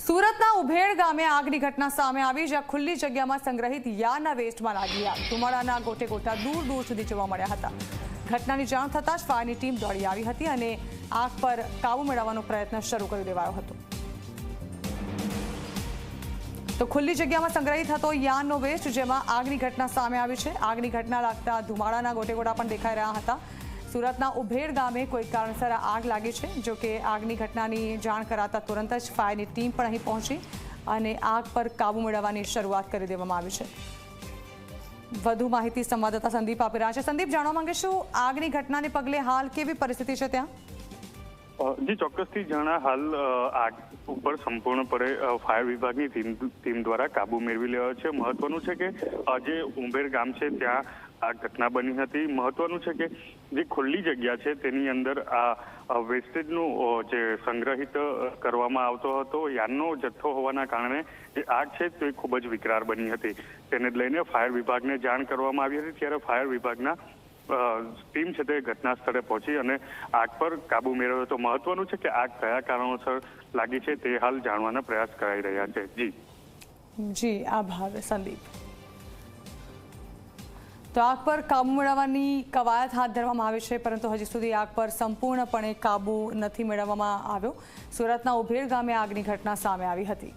સુરતના ઉભેડ ગામે આગની ઘટના સામે આવી, જ્યાં ખુલ્લી જગ્યામાં સંગ્રહિત યાના વેસ્ટમાં લાગી આગ. ધુમાડાના ગોટે ગોટા દૂર દૂર સુધી જોવા મળ્યા હતા. ઘટનાની જાણ થતાં જ ફાયરની ટીમ દોડી આવી હતી અને આગ પર કાબુ મેળવવાનો પ્રયત્ન શરૂ કરી દેવાયો હતો. તો ખુલ્લી જગ્યામાં સંગ્રહિત હતો યાનનો વેસ્ટ, જેમાં આગની ઘટના સામે આવી છે. આગની ઘટના લાગતા ધુમાડાના ગોટેગોટા પણ દેખાઈ રહ્યા હતા. સુરતના ઉભેર ગામે કોઈ કારણસર આગ લાગી છે, જો કે આગની ઘટનાની જાણ કરાતા તુરંત જ ફાયરની ટીમ પણ અહીં પહોંચી અને આગ પર કાબુ મેળવવાની શરૂઆત કરી દેવામાં આવી છે. વધુ માહિતી સંવાદદાતા સંદીપ આપી રહ્યા છે. સંદીપ, જાણવા માંગે છું આગની ઘટનાને પગલે હાલ કેવી પરિસ્થિતિ છે ત્યાં? જી, ચોક્કસથી જણા હાલ આગ ઉપર સંપૂર્ણપણે ફાયર વિભાગની ટીમ ટીમ દ્વારા કાબુ મેળવી લેવાયો છે. મહત્વનું છે કે જે ઉંબેર ગામ છે, ત્યાં આ ઘટના બની હતી. મહત્વનું છે કે, જે ખુલ્લી જગ્યા છે, તેની અંદર આ વેસ્ટેજનું જે સંગ્રહિત કરવામાં આવતો હતો, યાનનો જથ્થો હોવાના કારણે જે આગ છે, તે ખૂબ જ વિકરાળ બની હતી. તેને લઈને ફાયર વિભાગને જાણ કરવામાં આવી હતી. ત્યારે ફાયર વિભાગના ટીમ છે તે ઘટના સ્થળે પહોંચી અને આગ પર કાબુ મેળવ્યો. તો મહત્વનું છે કે આગ કયા કારણોસર લાગી છે તે હાલ જાણવાના પ્રયાસ કરાઈ રહ્યા છે. જી. જી, આભાર, સંદીપ. તો આગ પર કાબુ મેળવવાની કવાયત હાથ ધરવામાં આવી છે, પરંતુ હજી સુધી આગ પર સંપૂર્ણપણે કાબુ નથી મેળવવામાં આવ્યો. સુરતના ઉભેર ગામે આગની ઘટના સામે આવી હતી.